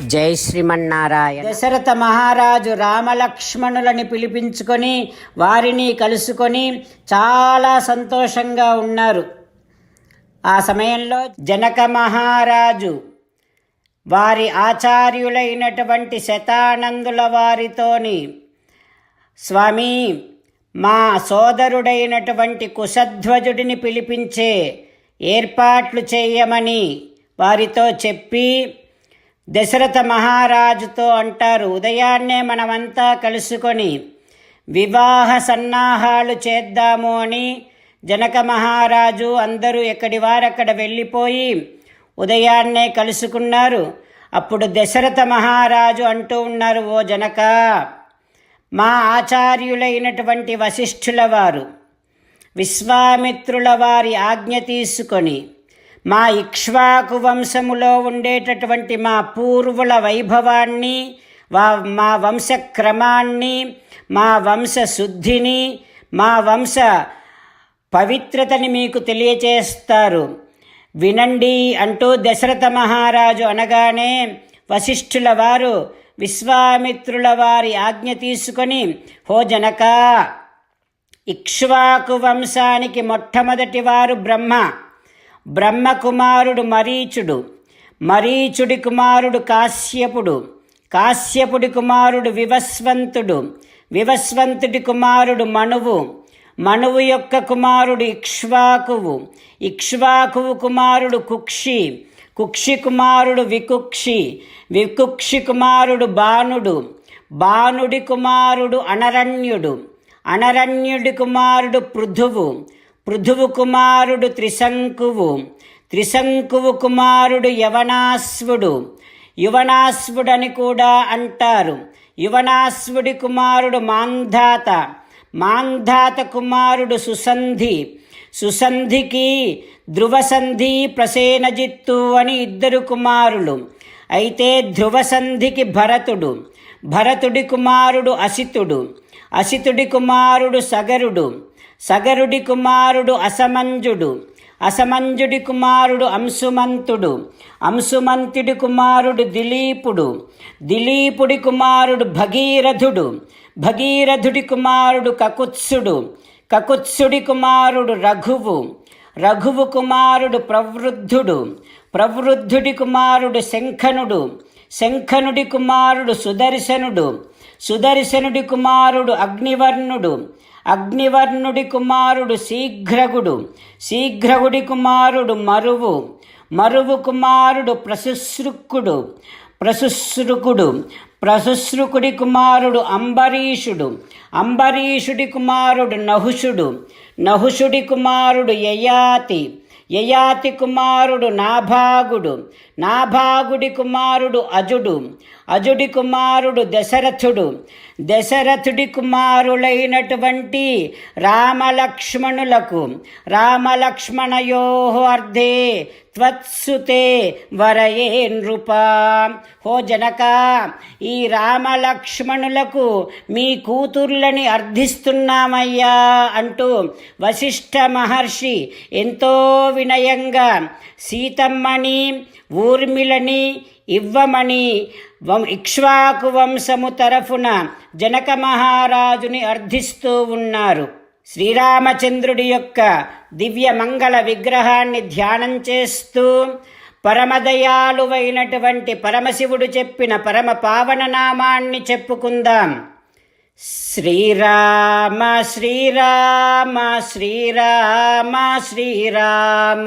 జై శ్రీమన్నారాయణ. దశరథ మహారాజు రామలక్ష్మణులని పిలిపించుకొని వారిని కలుసుకొని చాలా సంతోషంగా ఉన్నారు. ఆ సమయంలో జనక మహారాజు వారి ఆచార్యులైనటువంటి శతానందుల వారితోని స్వామి మా సోదరుడైనటువంటి కుశధ్వజుడిని పిలిపించే ఏర్పాట్లు చేయమని వారితో చెప్పి దశరథ మహారాజుతో అంటారు ఉదయాన్నే మనమంతా కలుసుకొని వివాహ సన్నాహాలు చేద్దాము అని జనక మహారాజు అందరూ ఎక్కడి వారక్కడ వెళ్ళిపోయి ఉదయాన్నే కలుసుకున్నారు. అప్పుడు దశరథ మహారాజు అంటూ ఉన్నారు ఓ జనక మా ఆచార్యులైనటువంటి వశిష్ఠుల వారు విశ్వామిత్రుల వారి ఆజ్ఞ తీసుకొని మా ఇక్ష్వాకు వంశములో ఉండేటటువంటి మా పూర్వుల వైభవాన్ని వా మా వంశక్రమాన్ని మా వంశ శుద్ధిని మా వంశ పవిత్రతని మీకు తెలియచేస్తారు. వినండి అంటూ దశరథ మహారాజు అనగానే వశిష్ఠుల వారు విశ్వామిత్రుల వారి ఆజ్ఞ తీసుకొని హో జనక ఇక్ష్వాకు వంశానికి మొట్టమొదటి వారు బ్రహ్మ. బ్రహ్మకుమారుడు మరీచుడు మరీచుడి కుమారుడు కాశ్యపుడు కాశ్యపుడి కుమారుడు వివస్వంతుడు వివస్వంతుడి కుమారుడు మనువు మనువు యొక్క కుమారుడు ఇక్ష్వాకువు ఇక్ష్వాకువు కుమారుడు కుక్షి కుక్షి కుమారుడు వికుక్షి వికుక్షి కుమారుడు బాణుడు బాణుడి కుమారుడు అనరణ్యుడు అనరణ్యుడి కుమారుడు పృథువు పృథువు కుమారుడు త్రిశంకువు త్రిశంకువు కుమారుడు యవనాశ్వుడు. యువనాశ్వుడని కూడా అంటారు. యువనాశ్వుడి కుమారుడు మాంధాత మాంధాత కుమారుడు సుసంధి. సుసంధికి ధ్రువసంధి ప్రసేనజిత్తు అని ఇద్దరు కుమారులు. అయితే ధ్రువసంధికి భరతుడు భరతుడి కుమారుడు అసితుడు. అసితుడి కుమారుడు సగరుడు. సగరుడి కుమారుడు అసమంజుడు అసమంజుడి కుమారుడు అంశుమంతుడు అంశుమంతుడి కుమారుడు దిలీపుడు దిలీపుడి కుమారుడు భగీరథుడు భగీరథుడి కుమారుడు కకుత్సుడు కకుత్సుడి కుమారుడు రఘువు రఘువు కుమారుడు ప్రవృద్ధుడు ప్రవృద్ధుడి కుమారుడు శంఖనుడు శంఖనుడి కుమారుడు సుదర్శనుడు సుదర్శనుడి కుమారుడు అగ్నివర్ణుడు అగ్నివర్ణుడి కుమారుడు శీఘ్రగుడు శీఘ్రగుడి కుమారుడు మరువు మరువు కుమారుడు ప్రశుశ్రుక్కుడు ప్రశుశ్రుకుడు ప్రశుశ్రుకుడి కుమారుడు అంబరీషుడు అంబరీషుడి కుమారుడు నహుషుడు నహుషుడి కుమారుడు యయాతి యయాతి కుమారుడు నాభాగుడు నాభాగుడి కుమారుడు అజుడు అజుడి కుమారుడు దశరథుడు. దశరథుడి కుమారులైనటువంటి రామలక్ష్మణులకు రామలక్ష్మణయో అర్ధే త్వత్సుతే వరయే నృప. హో జనక ఈ రామలక్ష్మణులకు మీ కూతుర్లని అర్థిస్తున్నామయ్యా అంటూ వశిష్ఠ మహర్షి ఎంతో వినయంగా సీతమ్మని ఊర్మిళని ఇవ్వమని వం ఇక్ష్వాకు వంశము తరఫున జనక మహారాజుని అర్థిస్తూ ఉన్నారు. శ్రీరామచంద్రుడి యొక్క దివ్య మంగళ విగ్రహాన్ని ధ్యానం చేస్తూ పరమదయాలువైనటువంటి పరమశివుడు చెప్పిన పరమ పావన నామాన్ని చెప్పుకుందాం. శ్రీరామ శ్రీరామ శ్రీరామ శ్రీరామ.